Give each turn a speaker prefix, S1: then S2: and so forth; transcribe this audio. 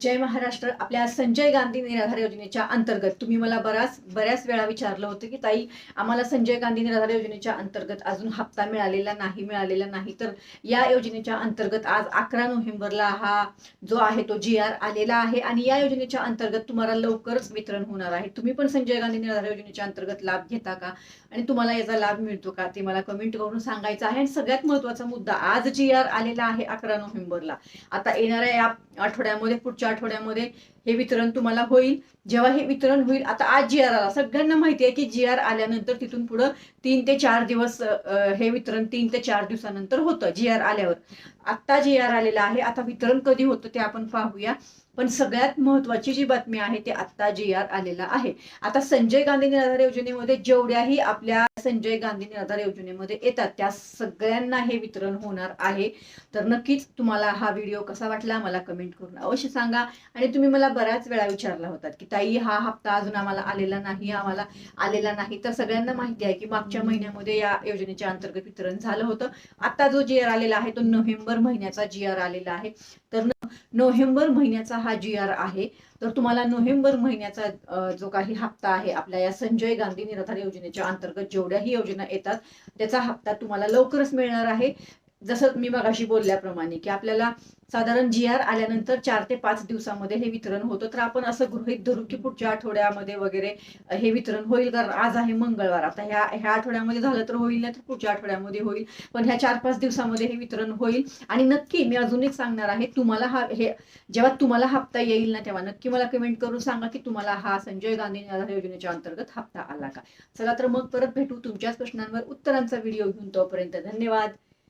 S1: जय महाराष्ट्र. आपल्या संजय गांधी निराधार योजनेच्या अंतर्गत तुम्ही मला बराच बऱ्याच वेळा विचारलं होतं की ताई आम्हाला संजय गांधी निराधार योजनेच्या अंतर्गत अजून हप्ता मिळालेला नाही मिळालेला नाही. तर या योजनेच्या अंतर्गत आज अकरा नोव्हेंबरला हा जो आहे तो जी आर आलेला आहे आणि या योजनेच्या अंतर्गत तुम्हाला लवकरच वितरण होणार आहे. तुम्ही पण संजय गांधी निराधार योजनेच्या अंतर्गत लाभ घेता का? आणि तुम्हाला याचा लाभ मिळतो का? ते मला कमेंट करून सांगायचं आहे. आणि सगळ्यात महत्त्वाचा मुद्दा आज जी आर आलेला आहे अकरा नोव्हेंबरला. आता येणाऱ्या या आठवड्यामध्ये पुढच्या आठवड्यामध्ये हे वितरण तुम्हाला होईल. जेव्हा हे वितरण होईल आता आज जी आर आला. सगळ्यांना माहिती आहे की जी आर आल्यानंतर तिथून पुढं तीन ते चार दिवस हे वितरण तीन ते चार दिवसानंतर होतं जी आर आल्यावर. आत्ता जी आर आलेला आहे. आता वितरण कधी होतं ते आपण पाहूया. पण सगळ्यात महत्वाची जी बातमी आहे ते आत्ता जी आर आलेला आहे. आता संजय गांधी निराधार योजनेमध्ये जेवढ्याही आपल्या संजय गांधी निराधार योजनेमध्ये येतात त्या सगळ्यांना हे वितरण होणार आहे. तर नक्कीच तुम्हाला हा व्हिडिओ कसा वाटला मला कमेंट करून अवश्य सांगा. आणि तुम्ही मला बऱ्याच वेळा विचारला होतात की ताई हा हप्ता अजून आम्हाला आलेला नाही आम्हाला आलेला नाही. तर सगळ्यांना माहिती आहे की मागच्या महिन्यामध्ये या योजनेच्या अंतर्गत वितरण झालं होतं. आता जो जी आर आलेला आहे तो नोव्हेंबर महिन्याचा जी आर आलेला आहे. तर नोव्हेंबर महिन्याचा हा जी आर आहे. तर तुम्हाला नोव्हेंबर महिन्याचा जो काही हप्ता आहे आपल्या या संजय गांधी निराधार योजनेच्या अंतर्गत जेवढ्याही योजना येतात त्याचा हप्ता तुम्हाला लवकरच मिळणार आहे. जसं मी मगाशी बोलल्याप्रमाणे की आपल्याला साधारण जी आर आल्यानंतर चार ते पाच दिवसामध्ये हे वितरण होतं. तर आपण असं गृहीत धरू की पुढच्या आठवड्यामध्ये वगैरे हे वितरण होईल. कारण आज आहे मंगळवार. आता ह्या ह्या आठवड्यामध्ये झालं तर होईल नाही तर पुढच्या आठवड्यामध्ये होईल. पण ह्या चार पाच दिवसामध्ये हे वितरण होईल. आणि नक्की मी अजून एक सांगणार आहे. तुम्हाला हा हे जेव्हा तुम्हाला हप्ता येईल ना तेव्हा नक्की मला कमेंट करून सांगा की तुम्हाला हा संजय गांधी आधार योजनेच्या अंतर्गत हप्ता आला का? चला तर मग परत भेटू तुमच्याच प्रश्नांवर उत्तरांचा व्हिडिओ घेऊन तोपर्यंत धन्यवाद.